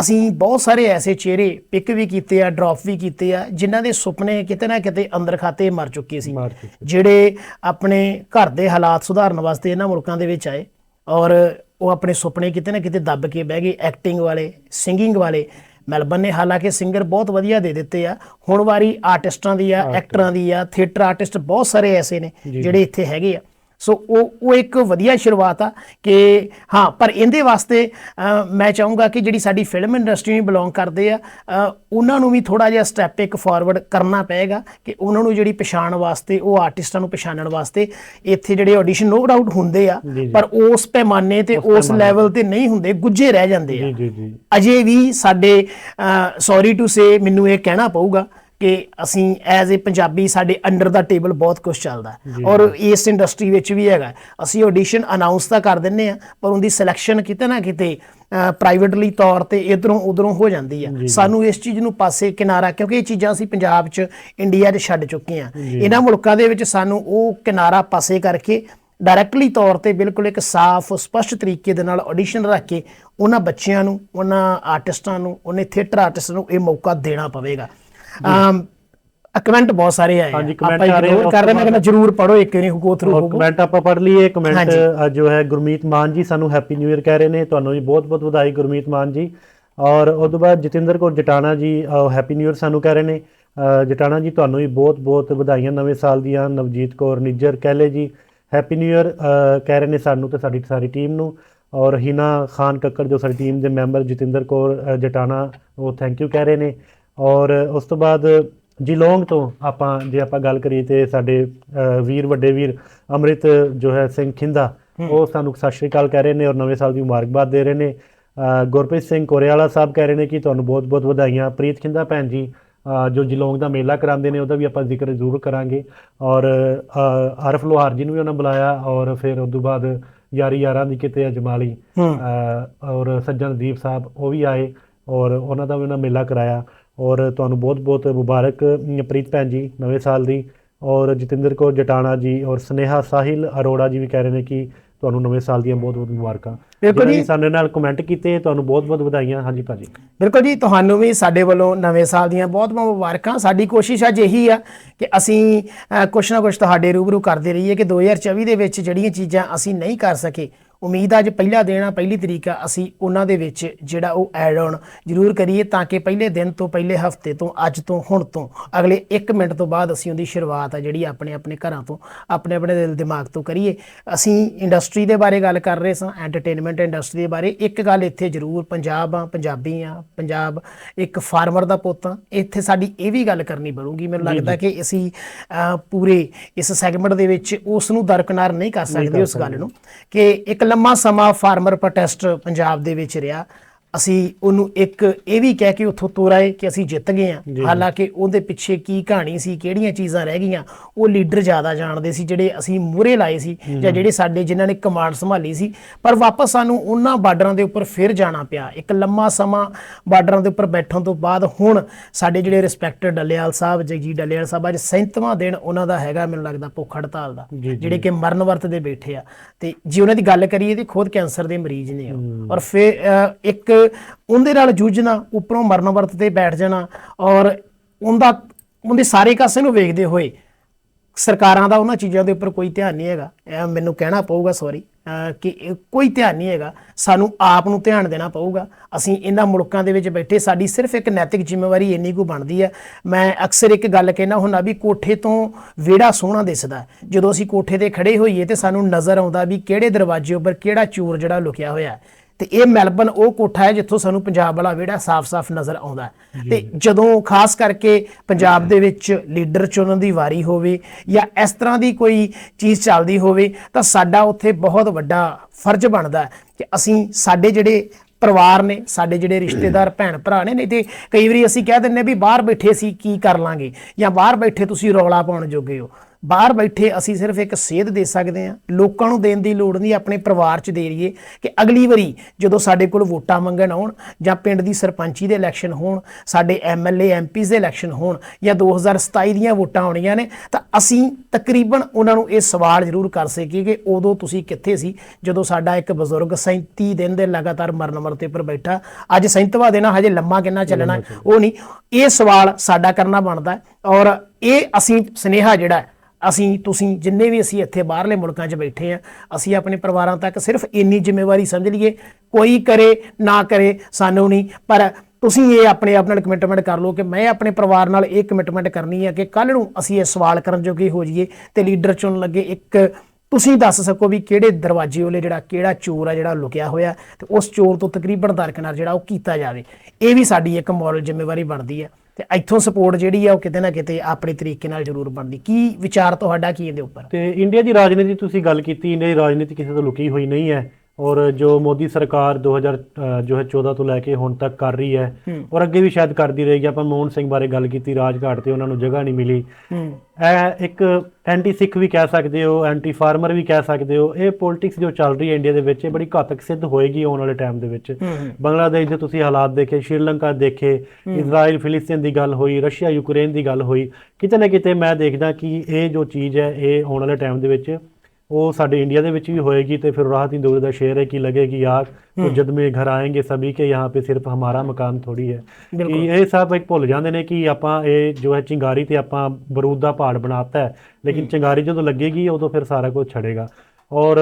ਅਸੀਂ ਬਹੁਤ ਸਾਰੇ ਐਸੇ ਚਿਹਰੇ ਪਿਕ ਵੀ ਕੀਤੇ ਆ ਡ੍ਰੌਪ ਵੀ ਕੀਤੇ ਆ ਜਿਨ੍ਹਾਂ ਦੇ ਸੁਪਨੇ ਕਿਤੇ ਨਾ ਕਿਤੇ ਅੰਦਰ ਖਾਤੇ ਮਰ ਚੁੱਕੇ ਸੀ। ਜਿਹੜੇ ਆਪਣੇ ਘਰ ਦੇ ਹਾਲਾਤ ਸੁਧਾਰਨ ਵਾਸਤੇ ਇਹਨਾਂ ਮੁਲਕਾਂ ਦੇ ਵਿੱਚ ਆਏ ਔਰ ਉਹ ਆਪਣੇ ਸੁਪਨੇ ਕਿਤੇ ਨਾ ਕਿਤੇ ਦੱਬ ਕੇ ਬਹਿ ਗਏ ਐਕਟਿੰਗ ਵਾਲੇ ਸਿੰਗਿੰਗ ਵਾਲੇ ਮੈਲਬਨ ਨੇ ਹਾਲਾਂਕਿ ਸਿੰਗਰ ਬਹੁਤ ਵਧੀਆ ਦੇ ਦਿੱਤੇ ਆ। ਹੁਣ ਵਾਰੀ ਆਰਟਿਸਟਾਂ ਦੀ ਆ ਐਕਟਰਾਂ ਦੀ ਆ ਥੀਏਟਰ ਆਰਟਿਸਟ ਬਹੁਤ ਸਾਰੇ ਐਸੇ ਨੇ ਜਿਹੜੇ ਇੱਥੇ ਹੈਗੇ ਆ। ਸੋ ਉਹ ਉਹ ਇੱਕ ਵਧੀਆ ਸ਼ੁਰੂਆਤ ਆ ਕਿ ਹਾਂ ਪਰ ਇਹਦੇ ਵਾਸਤੇ ਮੈਂ ਚਾਹੂੰਗਾ ਕਿ ਜਿਹੜੀ ਸਾਡੀ ਫਿਲਮ ਇੰਡਸਟਰੀ ਨੂੰ ਬਿਲੋਂਗ ਕਰਦੇ ਆ ਉਹਨਾਂ ਨੂੰ ਵੀ ਥੋੜਾ ਜਿਹਾ ਸਟੈਪ ਇੱਕ ਫਾਰਵਰਡ ਕਰਨਾ ਪਏਗਾ ਕਿ ਉਹਨਾਂ ਨੂੰ ਜਿਹੜੀ ਪਛਾਣ ਵਾਸਤੇ ਉਹ ਆਰਟਿਸਟਾਂ ਨੂੰ ਪਛਾਣਨ ਵਾਸਤੇ ਇੱਥੇ ਜਿਹੜੇ ਆਡੀਸ਼ਨ ਨੋ ਡਾਊਟ ਹੁੰਦੇ ਆ। ਪਰ ਉਸ ਪੈਮਾਨੇ ਤੇ ਉਸ ਲੈਵਲ ਤੇ। ਨਹੀਂ ਹੁੰਦੇ ਗੁੱਜੇ ਰਹਿ ਜਾਂਦੇ ਆ। ਅਜੇ ਵੀ ਸਾਡੇ ਸੌਰੀ ਟੂ ਸੇ ਮੈਨੂੰ ਇਹ ਕਹਿਣਾ ਪਊਗਾ ਕਿ ਅਸੀਂ ਐਜ਼ ਅ ਪੰਜਾਬੀ ਸਾਡੇ ਅੰਡਰ ਦਾ ਟੇਬਲ ਬਹੁਤ ਕੁਝ ਚੱਲਦਾ ਔਰ ਇਸ ਇੰਡਸਟਰੀ ਵਿੱਚ ਵੀ ਹੈਗਾ ਅਸੀਂ ਆਡੀਸ਼ਨ ਅਨਾਉਂਸ ਤਾਂ ਕਰ ਦਿੰਨੇ ਆ ਪਰ ਉਹਦੀ ਸਿਲੈਕਸ਼ਨ ਕਿਤੇ ਨਾ ਕਿਤੇ ਪ੍ਰਾਈਵੇਟਲੀ ਤੌਰ ਤੇ ਇਧਰੋਂ ਉਧਰੋਂ ਹੋ ਜਾਂਦੀ ਆ ਸਾਨੂੰ ਇਸ ਚੀਜ਼ ਨੂੰ ਪਾਸੇ ਕਿਨਾਰਾ ਕਿਉਂਕਿ ਇਹ ਚੀਜ਼ਾਂ ਅਸੀਂ ਪੰਜਾਬ 'ਚ ਇੰਡੀਆ 'ਚ ਛੱਡ ਚੁੱਕੇ ਆ ਇਹਨਾਂ ਮੁਲਕਾਂ ਦੇ ਵਿੱਚ ਸਾਨੂੰ ਉਹ ਕਿਨਾਰਾ ਪਾਸੇ ਕਰਕੇ ਡਾਇਰੈਕਟਲੀ ਤੌਰ ਤੇ ਬਿਲਕੁਲ ਇੱਕ ਸਾਫ਼ ਸਪਸ਼ਟ ਤਰੀਕੇ ਦੇ ਨਾਲ ਆਡੀਸ਼ਨ ਰੱਖ ਕੇ ਉਹਨਾਂ ਬੱਚਿਆਂ ਨੂੰ ਉਹਨਾਂ ਆਰਟਿਸਟਾਂ ਨੂੰ ਉਹਨੇ ਥੀਏਟਰ ਆਰਟਿਸਟ ਨੂੰ ਇਹ ਮੌਕਾ ਦੇਣਾ ਪਵੇਗਾ। ਅਮ ਕਮੈਂਟ ਬਹੁਤ ਸਾਰੇ ਆਏ। ਹਾਂਜੀ, ਆਪਾਂ ਆ ਰਹੇ ਕਰ ਰਹੇ ਮੈਂ ਕਹਿੰਦਾ ਜਰੂਰ ਪੜੋ ਇੱਕ ਵਾਰੀ ਗੋ ਥਰੂ ਕਮੈਂਟ ਆਪਾਂ ਪੜ੍ਹ ਲਈਏ ਕਮੈਂਟ। ਜੋ ਹੈ ਗੁਰਮੀਤ ਮਾਨ ਜੀ ਸਾਨੂੰ ਹੈਪੀ ਨਿਊ ਇਅਰ ਕਹਿ ਰਹੇ ਨੇ ਤੁਹਾਨੂੰ ਵੀ ਬਹੁਤ ਬਹੁਤ ਵਧਾਈ ਗੁਰਮੀਤ ਮਾਨ ਜੀ। ਔਰ ਉਸ ਤੋਂ ਬਾਅਦ ਜਤਿੰਦਰ ਕੌਰ ਜਟਾਣਾ ਜੀ ਹੈਪੀ ਨਿਊ ਇਅਰ ਸਾਨੂੰ ਕਹਿ ਰਹੇ ਨੇ। ਜਟਾਣਾ ਜੀ ਤੁਹਾਨੂੰ ਵੀ ਬਹੁਤ ਬਹੁਤ ਵਧਾਈਆਂ ਨਵੇਂ ਸਾਲ ਦੀਆਂ ਨਵਜੀਤ ਕੌਰ ਨਿੱਜਰ ਕਹਿਲੇ ਜੀ। ਹੈਪੀ ਨਿਊ ਇਅਰ ਕਹਿ ਰਹੇ ਨੇ ਸਾਨੂੰ ਤੇ ਸਾਡੀ ਸਾਰੀ ਟੀਮ ਨੂੰ। ਔਰ ਹਿਨਾ ਖਾਨ ਕੱਕੜ ਜੋ ਸਾਡੀ ਟੀਮ ਦੇ ਮੈਂਬਰ ਜਤਿੰਦਰ ਕੌਰ ਜਟਾਣਾ ਉਹ ਥੈਂਕ ਯੂ ਕਹਿ ਰਹੇ ਨੇ। ਔਰ ਉਸ ਤੋਂ ਬਾਅਦ ਜਿਲੋਂਗ ਤੋਂ ਆਪਾਂ ਜੇ ਆਪਾਂ ਗੱਲ ਕਰੀਏ ਤੇ ਸਾਡੇ ਵੀਰ ਵੱਡੇ ਵੀਰ ਅੰਮ੍ਰਿਤ ਜੋ ਹੈ ਸਿੰਘ ਖਿੰਦਾ ਉਹ ਸਾਨੂੰ ਸਤਿ ਸ਼੍ਰੀ ਅਕਾਲ ਕਹਿ ਰਹੇ ਨੇ ਔਰ ਨਵੇਂ ਸਾਲ ਦੀ ਮੁਬਾਰਕਬਾਦ ਦੇ ਰਹੇ ਨੇ। ਗੁਰਪ੍ਰੀਤ ਸਿੰਘ ਕੋਰੇਵਾਲਾ ਸਾਹਿਬ ਕਹਿ ਰਹੇ ਨੇ ਕਿ ਤੁਹਾਨੂੰ ਬਹੁਤ-ਬਹੁਤ ਵਧਾਈਆਂ। ਪ੍ਰੀਤ ਖਿੰਦਾ ਭੈਣ ਜੀ ਜੋ ਜਿਲੋਂਗ ਦਾ ਮੇਲਾ ਕਰਾਉਂਦੇ ਨੇ ਉਹਦਾ ਵੀ ਆਪਾਂ ਜ਼ਿਕਰ ਜ਼ਰੂਰ ਕਰਾਂਗੇ। ਔਰ ਆਰਫ ਲੋਹਾਰ ਜੀ ਨੂੰ ਵੀ ਉਹਨਾਂ ਬੁਲਾਇਆ ਔਰ ਫਿਰ ਉਸ ਤੋਂ ਬਾਅਦ ਯਾਰੀ ਯਾਰਾਂ ਦੀ ਕਿਤੇ ਅਜਮਾਲੀ ਔਰ ਸੱਜਣ ਦੀਪ ਸਾਹਿਬ ਉਹ ਵੀ ਆਏ ਔਰ ਉਹਨਾਂ ਦਾ ਵੀ ਉਹਨਾਂ ਮੇਲਾ ਕਰਾਇਆ। ਔਰ ਤੁਹਾਨੂੰ ਬਹੁਤ ਬਹੁਤ ਮੁਬਾਰਕ ਪ੍ਰੀਤ ਭੈਣ ਜੀ ਨਵੇਂ ਸਾਲ ਦੀ। ਔਰ ਜਤਿੰਦਰ ਕੌਰ ਜਟਾਣਾ ਜੀ ਔਰ ਸਨੇਹਾ ਸਾਹਿਲ ਅਰੋੜਾ ਜੀ ਵੀ ਕਹਿ ਰਹੇ ਨੇ ਕਿ ਤੁਹਾਨੂੰ ਨਵੇਂ ਸਾਲ ਦੀਆਂ ਬਹੁਤ ਬਹੁਤ ਮੁਬਾਰਕਾਂ। ਬਿਲਕੁਲ ਜੀ। ਸਾਡੇ ਨਾਲ ਕਮੈਂਟ ਕੀਤੇ ਤੁਹਾਨੂੰ ਬਹੁਤ ਬਹੁਤ ਵਧਾਈਆਂ। ਹਾਂਜੀ ਭਾਜੀ। ਬਿਲਕੁਲ ਜੀ ਤੁਹਾਨੂੰ ਵੀ ਸਾਡੇ ਵੱਲੋਂ ਨਵੇਂ ਸਾਲ ਦੀਆਂ ਬਹੁਤ ਬਹੁਤ ਮੁਬਾਰਕਾਂ। ਸਾਡੀ ਕੋਸ਼ਿਸ਼ ਅੱਜ ਇਹੀ ਆ ਕਿ ਅਸੀਂ ਕੁਛ ਨਾ ਕੁਛ ਤੁਹਾਡੇ ਰੂਬਰੂ ਕਰਦੇ ਰਹੀਏ ਕਿ 2024 ਦੇ ਵਿੱਚ ਜਿਹੜੀਆਂ ਚੀਜ਼ਾਂ ਅਸੀਂ ਨਹੀਂ ਕਰ ਸਕੇ ਉਮੀਦ ਆ ਅੱਜ ਪਹਿਲਾ ਦਿਨ ਆ ਪਹਿਲੀ ਤਰੀਕ ਆ ਅਸੀਂ ਉਹਨਾਂ ਦੇ ਵਿੱਚ ਜਿਹੜਾ ਉਹ ਐਡ ਆਨ ਜ਼ਰੂਰ ਕਰੀਏ ਤਾਂ ਕਿ ਪਹਿਲੇ ਦਿਨ ਤੋਂ ਪਹਿਲੇ ਹਫ਼ਤੇ ਤੋਂ ਅੱਜ ਤੋਂ ਹੁਣ ਤੋਂ ਅਗਲੇ 1 ਮਿੰਟ ਤੋਂ ਬਾਅਦ ਅਸੀਂ ਉਹਦੀ ਸ਼ੁਰੂਆਤ ਆ ਜਿਹੜੀ ਆਪਣੇ ਆਪਣੇ ਘਰਾਂ ਤੋਂ ਆਪਣੇ ਆਪਣੇ ਦਿਲ ਦਿਮਾਗ ਤੋਂ ਕਰੀਏ। ਅਸੀਂ ਇੰਡਸਟਰੀ ਦੇ ਬਾਰੇ ਗੱਲ ਕਰ ਰਹੇ ਸਾਂ ਐਂਟਰਟੇਨਮੈਂਟ ਇੰਡਸਟਰੀ ਦੇ ਬਾਰੇ। ਇੱਕ ਗੱਲ ਇੱਥੇ ਜ਼ਰੂਰ ਪੰਜਾਬ ਆ ਪੰਜਾਬੀ ਆ ਪੰਜਾਬ ਇੱਕ ਫਾਰਮਰ ਦਾ ਪੁੱਤ ਆ। ਇੱਥੇ ਸਾਡੀ ਇਹ ਵੀ ਗੱਲ ਕਰਨੀ ਬਣੂਗੀ ਮੈਨੂੰ ਲੱਗਦਾ ਕਿ ਅਸੀਂ ਪੂਰੇ ਇਸ ਸੈਗਮੈਂਟ ਦੇ ਵਿੱਚ ਉਸ ਨੂੰ ਦਰਕਨਾਰ ਨਹੀਂ ਕਰ ਸਕਦੇ ਉਸ ਗੱਲ ਨੂੰ ਕਿ ਇੱਕ ਲੰਮਾ ਸਮਾਂ ਫਾਰਮਰ ਪ੍ਰੋਟੈਸਟ ਪੰਜਾਬ ਦੇ ਵਿੱਚ ਰਿਹਾ। ਅਸੀਂ ਉਹਨੂੰ ਇੱਕ ਇਹ ਵੀ ਕਹਿ ਕੇ ਉੱਥੋਂ ਤੋਰਾਏ ਕਿ ਅਸੀਂ ਜਿੱਤ ਗਏ ਆ ਹਾਲਾਂਕਿ ਉਹਦੇ ਪਿੱਛੇ ਕੀ ਕਹਾਣੀ ਸੀ ਕਿਹੜੀਆਂ ਚੀਜ਼ਾਂ ਰਹਿ ਗਈਆਂ ਉਹ ਲੀਡਰ ਜ਼ਿਆਦਾ ਜਾਣਦੇ ਸੀ ਜਿਹੜੇ ਅਸੀਂ ਮੂਹਰੇ ਲਾਏ ਸੀ ਜਾਂ ਜਿਹੜੇ ਸਾਡੇ ਜਿਨ੍ਹਾਂ ਨੇ ਕਮਾਂਡ ਸੰਭਾਲੀ ਸੀ। ਪਰ ਵਾਪਸ ਸਾਨੂੰ ਉਹਨਾਂ ਬਾਰਡਰਾਂ ਦੇ ਉੱਪਰ ਫਿਰ ਜਾਣਾ ਪਿਆ। ਇੱਕ ਲੰਮਾ ਸਮਾਂ ਬਾਰਡਰਾਂ ਦੇ ਉੱਪਰ ਬੈਠਣ ਤੋਂ ਬਾਅਦ ਹੁਣ ਸਾਡੇ ਜਿਹੜੇ ਰਿਸਪੈਕਟਡ ਡੱਲੇਵਾਲ ਸਾਹਿਬ ਜਗਜੀਤ ਡੱਲੇਵਾਲ ਸਾਹਿਬ ਅੱਜ 37ਵਾਂ ਦਿਨ ਉਹਨਾਂ ਦਾ ਹੈਗਾ ਮੈਨੂੰ ਲੱਗਦਾ ਭੁੱਖ ਹੜਤਾਲ ਦਾ। ਜਿਹੜੇ ਕਿ ਮਰਨ ਵਰਤ ਦੇ ਬੈਠੇ ਆ। ਤੇ ਜੇ ਉਹਨਾਂ ਦੀ ਗੱਲ ਕਰੀਏ ਤੇ ਖੁਦ ਕੈਂਸਰ ਦੇ ਮਰੀਜ਼ ਨੇ ਔਰ ਫਿਰ ਇੱਕ ਉਹਦੇ ਨਾਲ ਜੂਝਣਾ, ਉੱਪਰੋਂ ਮਰਨ ਵਰਤ ਤੇ ਬੈਠ ਜਾਣਾ ਔਰ ਉਹਦਾ, ਉਹਦੇ ਸਾਰੇ ਕਾਸੇ ਨੂੰ ਵੇਖਦੇ ਹੋਏ ਸਰਕਾਰਾਂ ਦਾ ਉਹਨਾਂ ਚੀਜ਼ਾਂ ਦੇ ਉੱਪਰ ਕੋਈ ਧਿਆਨ ਨਹੀਂ ਹੈਗਾ। ਮੈਨੂੰ ਕਹਿਣਾ ਪਊਗਾ ਸੌਰੀ ਕਿ ਕੋਈ ਧਿਆਨ ਨਹੀਂ ਹੈਗਾ। ਸਾਨੂੰ ਆਪ ਨੂੰ ਧਿਆਨ ਦੇਣਾ ਪਊਗਾ। ਅਸੀਂ ਇਹਨਾਂ ਮੁਲਕਾਂ ਦੇ ਵਿੱਚ ਬੈਠੇ, ਸਾਡੀ ਸਿਰਫ ਇੱਕ ਨੈਤਿਕ ਜ਼ਿੰਮੇਵਾਰੀ ਇੰਨੀ ਕੁ ਬਣਦੀ ਹੈ। ਮੈਂ ਅਕਸਰ ਇੱਕ ਗੱਲ ਕਹਿਣਾ ਹੁੰਦਾ ਵੀ ਕੋਠੇ ਤੋਂ ਵਿਹੜਾ ਸੋਹਣਾ ਦਿਸਦਾ ਜਦੋਂ ਅਸੀਂ ਕੋਠੇ ਤੇ ਖੜੇ ਹੋਈਏ ਤੇ ਸਾਨੂੰ ਨਜ਼ਰ ਆਉਂਦਾ ਵੀ ਕਿਹੜੇ ਦਰਵਾਜ਼ੇ ਉੱਪਰ ਕਿਹੜਾ ਚੋਰ ਜਿਹੜਾ ਲੁਕਿਆ ਹੋਇਆ ਤੇ ਇਹ ਮੈਲਬਨ ਉਹ ਕੋਠਾ ਹੈ ਜਿੱਥੋਂ ਸਾਨੂੰ ਪੰਜਾਬ ਵਾਲਾ ਵਿਹੜਾ ਸਾਫ਼-ਸਾਫ਼ ਨਜ਼ਰ ਆਉਂਦਾ। ਤੇ ਜਦੋਂ ਖਾਸ ਕਰਕੇ ਪੰਜਾਬ ਦੇ ਵਿੱਚ ਲੀਡਰ ਚੁਣਨ ਦੀ ਵਾਰੀ ਹੋਵੇ ਜਾਂ ਇਸ ਤਰ੍ਹਾਂ ਦੀ ਕੋਈ ਚੀਜ਼ ਚੱਲਦੀ ਹੋਵੇ ਤਾਂ ਸਾਡਾ ਉੱਥੇ ਬਹੁਤ ਵੱਡਾ ਫਰਜ਼ ਬਣਦਾ ਕਿ ਅਸੀਂ ਸਾਡੇ ਜਿਹੜੇ ਪਰਿਵਾਰ ਨੇ ਸਾਡੇ ਜਿਹੜੇ ਰਿਸ਼ਤੇਦਾਰ ਭੈਣ ਭਰਾ ਨੇ ਨਹੀਂ ਤੇ ਕਈ ਵਾਰੀ ਅਸੀਂ ਕਹਿ ਦਿੰਨੇ ਵੀ ਬਾਹਰ ਬੈਠੇ ਅਸੀਂ ਕੀ ਕਰ ਲਾਂਗੇ ਜਾਂ ਬਾਹਰ ਬੈਠੇ ਤੁਸੀਂ ਰੌਲਾ ਪਾਉਣ ਜੋਗੇ ਹੋ। ਬਾਹਰ ਬੈਠੇ ਅਸੀਂ ਸਿਰਫ ਇੱਕ ਸੇਧ ਦੇ ਸਕਦੇ ਹਾਂ। ਲੋਕਾਂ ਨੂੰ ਦੇਣ ਦੀ ਲੋੜ ਨਹੀਂ ਆਪਣੇ ਪਰਿਵਾਰ 'ਚ ਦੇ ਰਹੀਏ ਕਿ ਅਗਲੀ ਵਾਰੀ ਜਦੋਂ ਸਾਡੇ ਕੋਲ ਵੋਟਾਂ ਮੰਗਣ ਆਉਣ ਜਾਂ ਪਿੰਡ ਦੀ ਸਰਪੰਚੀ ਦੇ ਇਲੈਕਸ਼ਨ ਹੋਣ ਸਾਡੇ ਐਮਐਲਏ ਐਮਪੀਜ਼ ਦੇ ਇਲੈਕਸ਼ਨ ਹੋਣ ਜਾਂ 2027 ਦੀਆਂ ਵੋਟਾਂ ਆਉਣੀਆਂ ਨੇ ਤਾਂ ਅਸੀਂ ਤਕਰੀਬਨ ਉਹਨਾਂ ਨੂੰ ਇਹ ਸਵਾਲ ਜ਼ਰੂਰ ਕਰ ਸਕੀਏ ਕਿ ਉਦੋਂ ਤੁਸੀਂ ਕਿੱਥੇ ਸੀ ਜਦੋਂ ਸਾਡਾ ਇੱਕ ਬਜ਼ੁਰਗ 37 ਦਿਨ ਦੇ ਲਗਾਤਾਰ ਮਰਨ ਮਰਤੇ ਪਰ ਬੈਠਾ। ਅੱਜ 37ਵਾਂ ਦਿਨ ਹਜੇ ਲੰਮਾ ਕਿੰਨਾ ਚੱਲਣਾ ਉਹ ਨਹੀਂ। ਇਹ ਸਵਾਲ ਸਾਡਾ ਕਰਨਾ ਬਣਦਾ ਔਰ ਇਹ ਅਸੀਂ ਸਨੇਹਾ ਜਿਹੜਾ ਅਸੀਂ, ਤੁਸੀਂ ਜਿੰਨੇ ਵੀ ਅਸੀਂ ਇੱਥੇ ਬਾਹਰਲੇ ਮੁਲਕਾਂ 'ਚ ਬੈਠੇ ਆ ਅਸੀਂ ਆਪਣੇ ਪਰਿਵਾਰਾਂ ਤੱਕ ਸਿਰਫ ਇੰਨੀ ਜ਼ਿੰਮੇਵਾਰੀ ਸਮਝ ਲਈਏ, ਕੋਈ ਕਰੇ, ਨਾ ਕਰੇ, ਸਾਨੂੰ ਨਹੀਂ। ਪਰ ਤੁਸੀਂ ਇਹ ਆਪਣੇ ਆਪ ਨਾਲ ਕਮਿਟਮੈਂਟ ਕਰ ਲਓ ਕਿ ਮੈਂ ਆਪਣੇ ਪਰਿਵਾਰ ਨਾਲ ਇਹ ਕਮਿਟਮੈਂਟ ਕਰਨੀ ਹੈ ਕਿ ਕੱਲ ਨੂੰ ਅਸੀਂ ਇਹ ਸਵਾਲ ਕਰਨ ਜੋਗੇ ਹੋ ਜਾਈਏ ਤੇ ਲੀਡਰ ਚੁਣਨ ਲੱਗੇ ਇੱਕ, ਤੁਸੀਂ ਦੱਸ ਸਕੋ ਵੀ ਕਿਹੜੇ ਦਰਵਾਜ਼ੇ ਵਾਲੇ ਜਿਹੜਾ ਕਿਹੜਾ ਚੋਰ ਆ ਜਿਹੜਾ ਲੁਕਿਆ ਹੋਇਆ ਤੇ ਉਸ ਚੋਰ ਤੋਂ ਤਕਰੀਬਨ ਦਰਕਨਾਰ ਜਿਹੜਾ ਉਹ ਕੀਤਾ ਜਾਵੇ। ਇਹ ਵੀ ਸਾਡੀ ਇੱਕ ਮੋਰਲ ਜ਼ਿੰਮੇਵਾਰੀ ਬਣਦੀ ਹੈ। ਤੇ ਇੱਥੋਂ ਸਪੋਰਟ ਜਿਹੜੀ ਆ ਉਹ ਕਿਤੇ ਨਾ ਕਿਤੇ ਆਪਣੇ ਤਰੀਕੇ ਨਾਲ ਜ਼ਰੂਰ ਬਣਦੀ। ਕੀ ਵਿਚਾਰ ਤੁਹਾਡਾ ਕੀ ਇਹਦੇ ਉੱਪਰ? ਤੇ ਇੰਡੀਆ ਦੀ ਰਾਜਨੀਤੀ ਤੁਸੀਂ ਗੱਲ ਕੀਤੀ ਇੰਡੀਆ ਦੀ ਰਾਜਨੀਤੀ ਕਿਸੇ ਤੋਂ ਲੁਕੀ ਹੋਈ ਨਹੀਂ ਹੈ। ਔਰ ਜੋ ਮੋਦੀ ਸਰਕਾਰ 2000 ਅ, ਜੋ ਹੈ 14 ਤੋਂ ਲੈ ਕੇ ਹੁਣ ਤੱਕ ਕਰ ਰਹੀ ਹੈ ਔਰ ਅੱਗੇ ਵੀ ਸ਼ਾਇਦ ਕਰਦੀ ਰਹੇਗੀ। ਆਪਾਂ ਮੋਹਨ ਸਿੰਘ ਬਾਰੇ ਗੱਲ ਕੀਤੀ ਰਾਜਘਾਟ ਤੇ ਉਹਨਾਂ ਨੂੰ ਜਗ੍ਹਾ ਨਹੀਂ ਮਿਲੀ। ਇਹ ਇੱਕ ਐਂਟੀ ਸਿੱਖ ਵੀ ਕਹਿ ਸਕਦੇ ਹੋ ਐਂਟੀ ਫਾਰਮਰ ਵੀ ਕਹਿ ਸਕਦੇ ਹੋ। ਇਹ ਪੋਲਿਟਿਕਸ ਜੋ ਚੱਲ ਰਹੀ ਹੈ ਇੰਡੀਆ ਦੇ ਵਿੱਚ ਇਹ ਬੜੀ ਘਾਤਕ ਸਿੱਧ ਹੋਏਗੀ ਆਉਣ ਵਾਲੇ ਟਾਈਮ ਦੇ ਵਿੱਚ। ਬੰਗਲਾਦੇਸ਼ ਦੇ ਤੁਸੀਂ ਹਾਲਾਤ ਦੇਖੇ ਸ਼੍ਰੀਲੰਕਾ ਦੇਖੇ ਇਜ਼ਰਾਈਲ ਫਿਲਿਸਤੀਨ ਦੀ ਗੱਲ ਹੋਈ ਰਸ਼ੀਆ ਯੂਕਰੇਨ ਦੀ ਗੱਲ ਹੋਈ। ਕਿਤੇ ਨਾ ਕਿਤੇ ਮੈਂ ਦੇਖਦਾ ਕਿ ਇਹ ਜੋ ਚੀਜ਼ ਹੈ ਇਹ ਆਉਣ ਵਾਲੇ ਟਾਈਮ ਦੇ ਵਿੱਚ ਉਹ ਸਾਡੇ ਇੰਡੀਆ ਦੇ ਵਿੱਚ ਵੀ ਹੋਏਗੀ ਤੇ ਫਿਰ ਰਾਹਤ ਇੰਦੌਰ ਦਾ ਸ਼ੇਰ ਹੈ ਕਿ लगेगी यार तो जब में घर आएंगे सभी के यहाँ पे सिर्फ हमारा मकान थोड़ी है ਬਿਲਕੁਲ। ਕਿ ਇਹ ਸਭ ਇੱਕ ਭੁੱਲ ਜਾਂਦੇ ਨੇ ਕਿ ਆਪਾਂ ਇਹ ਜੋ ਹੈ ਚਿੰਗਾਰੀ ਤੇ ਆਪਾਂ ਬਰੂਦ ਦਾ ਪਹਾੜ ਬਣਾਤਾ ਹੈ ਲੇਕਿਨ ਚਿੰਗਾਰੀ ਜਦੋਂ ਲੱਗੇਗੀ ਉਦੋਂ ਫਿਰ ਸਾਰਾ ਕੁਝ ਛੜੇਗਾ ਔਰ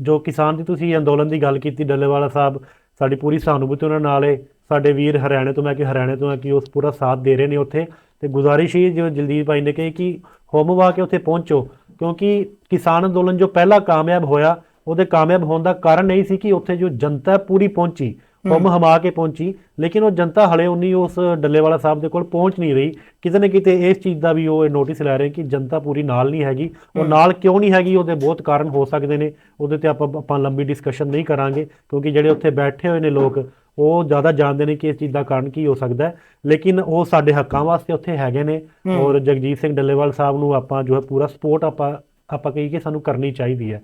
ਜੋ ਕਿਸਾਨ ਦੀ ਤੁਸੀਂ ਅੰਦੋਲਨ ਦੀ ਗੱਲ ਕੀਤੀ ਡੱਲੇਵਾਲਾ ਸਾਹਿਬ ਸਾਡੀ ਪੂਰੀ ਸਹਾਨੁਭੂਤੀ ਉਹਨਾਂ ਨਾਲ ਹੈ ਸਾਡੇ ਵੀਰ ਹਰਿਆਣੇ ਤੋਂ ਮੈਂ ਕਿ ਹਰਿਆਣੇ ਤੋਂ ਹੈ ਕਿ ਉਸ ਪੂਰਾ ਸਾਥ ਦੇ ਰਹੇ ਨੇ ਉੱਥੇ ਤੇ ਗੁਜ਼ਾਰਿਸ਼ ਹੀ ਜੋ ਜਲਦੀਪ ਭਾਈ ਨੇ ਕਹੀ ਕਿ ਹੋਮਵਾ ਕੇ ਉੱਥੇ ਪਹੁੰਚੋ ਕਿਉਂਕਿ ਕਿਸਾਨ ਅੰਦੋਲਨ ਜੋ ਪਹਿਲਾ ਕਾਮਯਾਬ ਹੋਇਆ, ਉਹਦੇ ਕਾਮਯਾਬ ਹੋਣ ਦਾ ਕਾਰਨ ਇਹ ਸੀ ਕਿ ਉੱਥੇ ਜੋ ਜਨਤਾ ਪੂਰੀ ਪਹੁੰਚੀ। ਹੁਮ ਹਮਾ ਕੇ ਪਹੁੰਚੀ ਲੇਕਿਨ ਉਹ ਜਨਤਾ ਹਲੇ ਉਨੀ ਉਸ ਡੱਲੇਵਾਲਾ ਸਾਹਿਬ ਦੇ ਕੋਲ ਪਹੁੰਚ ਨਹੀਂ ਰਹੀ। ਕਿਤੇ ਨਾ ਕਿਤੇ ਇਸ ਚੀਜ਼ ਦਾ ਵੀ ਉਹ ਨੋਟਿਸ ਲੈ ਰਹੇ ਕਿ ਜਨਤਾ ਪੂਰੀ ਨਾਲ ਨਹੀਂ ਹੈਗੀ। ਉਹ ਨਾਲ ਕਿਉਂ ਨਹੀਂ ਹੈਗੀ ਉਹਦੇ ਬਹੁਤ ਕਾਰਨ ਹੋ ਸਕਦੇ ਨੇ। ਉਹਦੇ ਤੇ ਆਪਾਂ ਆਪਾਂ ਲੰਬੀ ਡਿਸਕਸ਼ਨ ਨਹੀਂ ਕਰਾਂਗੇ ਕਿਉਂਕਿ ਜਿਹੜੇ ਉੱਥੇ ਬੈਠੇ ਹੋਏ ਨੇ ਲੋਕ ਉਹ ਜ਼ਿਆਦਾ ਜਾਣਦੇ ਨੇ ਕਿ ਇਸ ਚੀਜ਼ ਦਾ ਕਾਰਨ ਕੀ ਹੋ ਸਕਦਾ ਹੈ। ਲੇਕਿਨ ਉਹ ਸਾਡੇ ਹੱਕਾਂ ਵਾਸਤੇ ਉੱਥੇ ਹੈਗੇ ਨੇ ਔਰ ਜਗਜੀਤ ਸਿੰਘ ਡੱਲੇਵਾਲ ਸਾਹਿਬ ਨੂੰ ਆਪਾਂ ਜੋ ਹੈ ਪੂਰਾ ਸਪੋਰਟ ਆਪਾਂ ਆਪਾਂ ਕਹੀ ਕਿ ਸਾਨੂੰ ਕਰਨੀ ਚਾਹੀਦੀ ਹੈ।